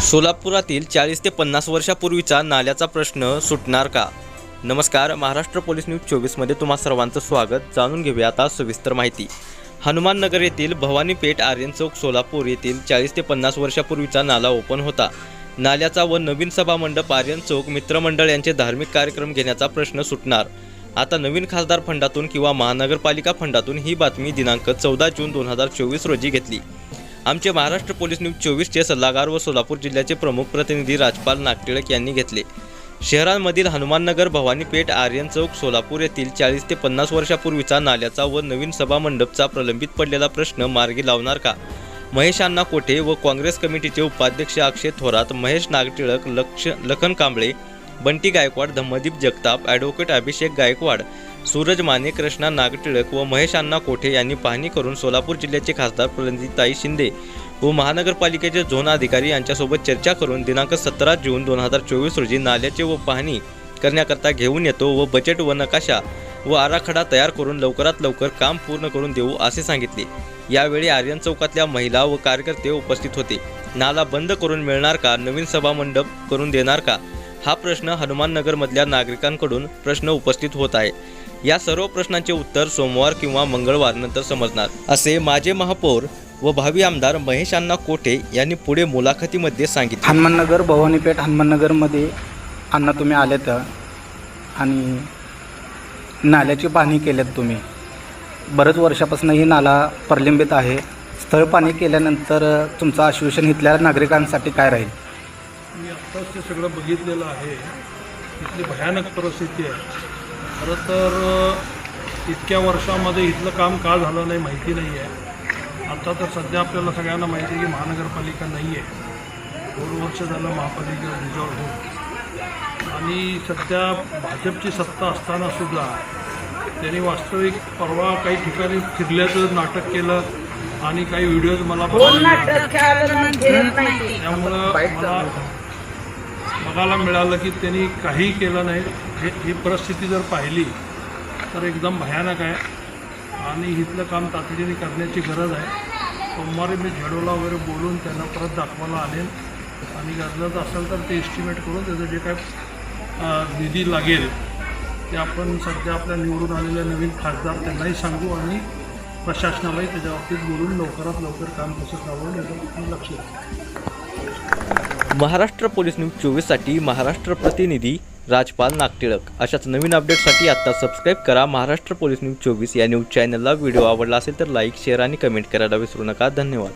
सोलापुरातील चाळीस ते पन्नास वर्षापूर्वीचा नाल्याचा प्रश्न सुटणार का? नमस्कार महाराष्ट्र पोलीस न्यूज चोवीसमध्ये तुम्हा सर्वांचं स्वागत. जाणून घेऊया आता सविस्तर माहिती. हनुमाननगर येथील भवानी पेठ आर्यन चौक सोलापूर येथील चाळीस ते पन्नास वर्षापूर्वीचा नाला ओपन होता. नाल्याचा व नवीन सभामंडप आर्यन चौक मित्रमंडळ यांचे धार्मिक कार्यक्रम घेण्याचा प्रश्न सुटणार. आता नवीन खासदार फंडातून किंवा महानगरपालिका फंडातून ही बातमी दिनांक चौदा जून दोन हजार चोवीस रोजी घेतली. आमचे महाराष्ट्र पोलीस न्यूज चोवीसचे सल्लागार व सोलापूर जिल्ह्याचे प्रमुख प्रतिनिधी राजपाल नागटिळक यांनी घेतले. शहरांमधील हनुमाननगर भवानी पेठ आर्यन चौक सोलापूर येथील चाळीस ते पन्नास वर्षापूर्वीचा नाल्याचा व नवीन सभा मंडपचा प्रलंबित पडलेला प्रश्न मार्गी लावणार का? महेश अण्णा कोठे व काँग्रेस कमिटीचे उपाध्यक्ष अक्षय थोरात महेश नागटिळक लक्ष लखन कांबळे बंटी गायकवाड धम्मदीप जगताप ॲडव्होकेट अभिषेक गायकवाड सूरज माने कृष्णा नागटिळक व महेश अण्णा कोठे यांनी पाहणी करून सोलापूर जिल्ह्याचे खासदार प्रणिताई शिंदे व महानगरपालिकेचे झोन अधिकारी यांच्यासोबत चर्चा करून दिनांक सतरा जून दोन हजार चोवीस रोजी नाल्याचे व पाहणी करण्याकरता घेऊन येतो व बजेट व नकाशा व आराखडा तयार करून लवकरात लवकर काम पूर्ण करून देऊ असे सांगितले. यावेळी आर्यन चौकातल्या महिला व कार्यकर्ते उपस्थित होते. नाला बंद करून मिळणार का? नवीन सभामंडप करून देणार का? हा प्रश्न हनुमाननगरमधल्या नागरिकांकडून प्रश्न उपस्थित होत आहे. या सर्व प्रश्नांचे उत्तर सोमवार किंवा मंगळवार नंतर समजणार. असे माजी महापौर व भावी आमदार महेश अण्णा कोठे यांनी पुढे मुलाखतीमध्ये सांगितले. हनुमाननगर भवानीपेठ हनुमाननगरमध्ये अण्णा तुम्ही आलेत आणि नाल्याची पाहणी केल्यात तुम्ही. बरंच वर्षापासून ही नाला प्रलंबित आहे. स्थळ पाणी केल्यानंतर तुमचं आश्वासन इथल्या नागरिकांसाठी काय राहील? मी आत्ताच ते सगळं बघितलेलं आहे. इथली भयानक परिस्थिती आहे. खरं तर इतक्या वर्षामध्ये इथलं काम का झालं नाही माहिती नाही आहे आता तर सध्या आपल्याला सगळ्यांना माहिती आहे की महानगरपालिका नाही आहे दोन वर्ष झालं महापालिका रिझॉल्व होऊन. आणि सध्या भाजपची सत्ता असताना सुद्धा त्यांनी वास्तविक परवा काही ठिकाणी फिरल्याचं नाटक केलं आणि काही व्हिडिओज मला. त्यामुळं मला बघायला मिळालं की त्यांनी काही केलं नाही. हे ही परिस्थिती जर पाहिली तर एकदम भयानक आहे. आणि इथलं काम तातडीने करण्याची गरज आहे. सोमवारी मी झेडोला वगैरे बोलून त्यांना परत दाखवायला आणेन आणि गरजेचं असेल तर ते एस्टिमेट करून त्याचं जे काय निधी लागेल ते आपण सध्या आपल्या निवडून आलेल्या नवीन खासदार त्यांनाही सांगू आणि प्रशासनालाही त्याच्या बाबतीत बोलून लवकरात लवकर काम कसं करावं याचं लक्ष द्या महाराष्ट्र पोलीस न्यूज चोवीससाठी महाराष्ट्र प्रतिनिधी राजपाल नागटिळक. अशाच नवीन अपडेटसाठी आत्ता सबस्क्राईब करा महाराष्ट्र पोलीस न्यूज चोवीस या न्यूज चॅनलला व्हिडिओ आवडला असेल तर लाईक शेअर आणि कमेंट करायला विसरू नका. धन्यवाद.